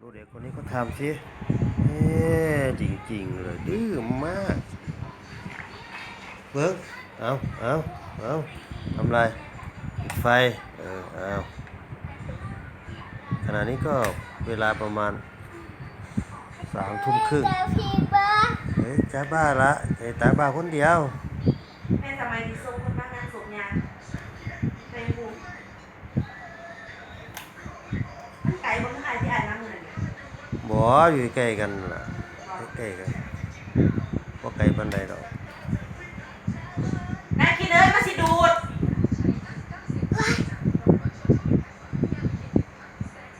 ดูเด็กคนนี้เขาทำสิเอ๊ะจริงๆเลยดื้อมากเบิ้งเอาเอาเอาทำไรปิดไฟ เออเอาขณะนี้ก็เวลาประมาณสามทุ่มครึ่งเจอพี่บ้าเฮ้ยจ้าบ้าละเฮ้ยตาบ้าคนเดียว แม่ทำไมที่ส่งคนมางานศพยาในภูมิมันไก่บนไทยที่อ่านน้ำเงินเนี่ย บ่ อยู่ใกล้กันล่ะใกล้กันบ่ไกลปานใดดอก นายกินเลยมาสิดูด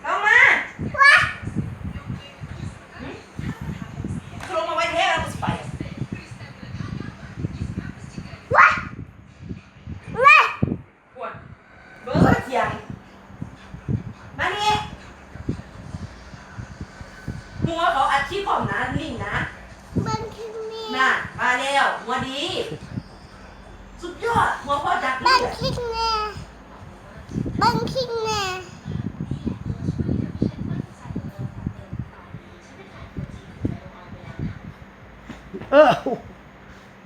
ลงมาหึลงมาไว้เทแล้วกูสิไป ว้าว้า ปวดเบอร์เสียงมานี่หัวเขาอัดชีพผมนะลิงนะ บันทึก นี่น่ะมาแล้วหัวดี สุดยอดหัวพ่อจักบันี่นทึกแน่บันทึกแน่เออ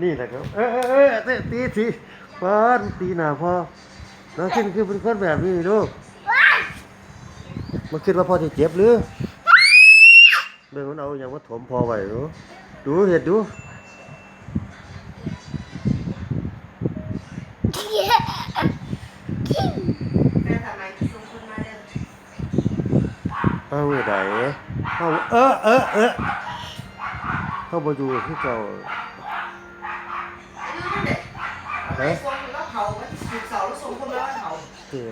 นี่แหละครับ เออเออเออเตะตีทีฟานตีหน้าพ่อน้องขึ้นคือเป็นคนแบบนี้ลูกว้ามันคิดว่าพ่อจะเจ็บหรือเบิ่งมันเอาอย่างว่าถมพอไว้ดูดูเห็ดดู คิม แม่ทำไมส่งคนมาเด้อ เอาไว้ไหน เออเออเออเข้ามาดูที่เก่าเด็กไปส่งแล้วเผาถูกเสาแล้วส่งคนแล้วเผาเตี๋ย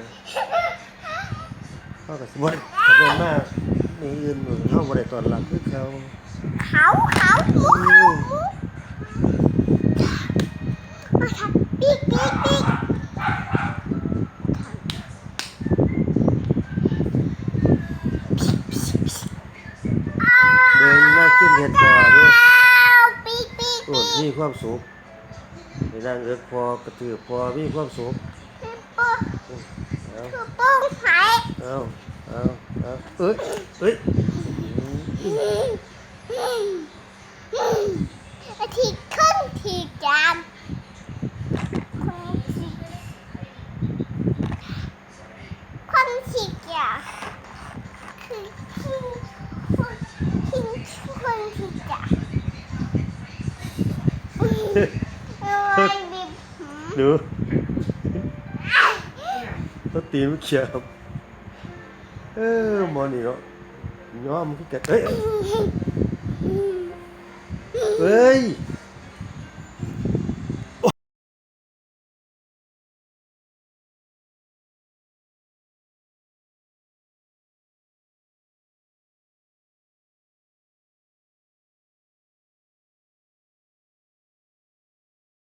เข้ากับสมบัติขับรถมากมีอื่นเข้ามาได้ตอนหลังคือเขาเขาเขาหมูเขาหมูมาทำปิ๊กปิ๊กปิ๊กอ้า เดินหน้าขึ้น เห็ดพอดูวปิ๊กปิ๊กโอ้มีความสุขไปนั่งเอิกพอกระตือพอมีความสุขเอาคือปุ้งหายเอาเอาเอาเอ้ยเอ้ยทีขึ้นทีจามคนทีคนทีจะคือที่ คนทีจะอะไรบิบหืมดูเขาตีมันเขียบเออหมอนี่เนาะย้อมนคือแกเอ้ยเอ้ย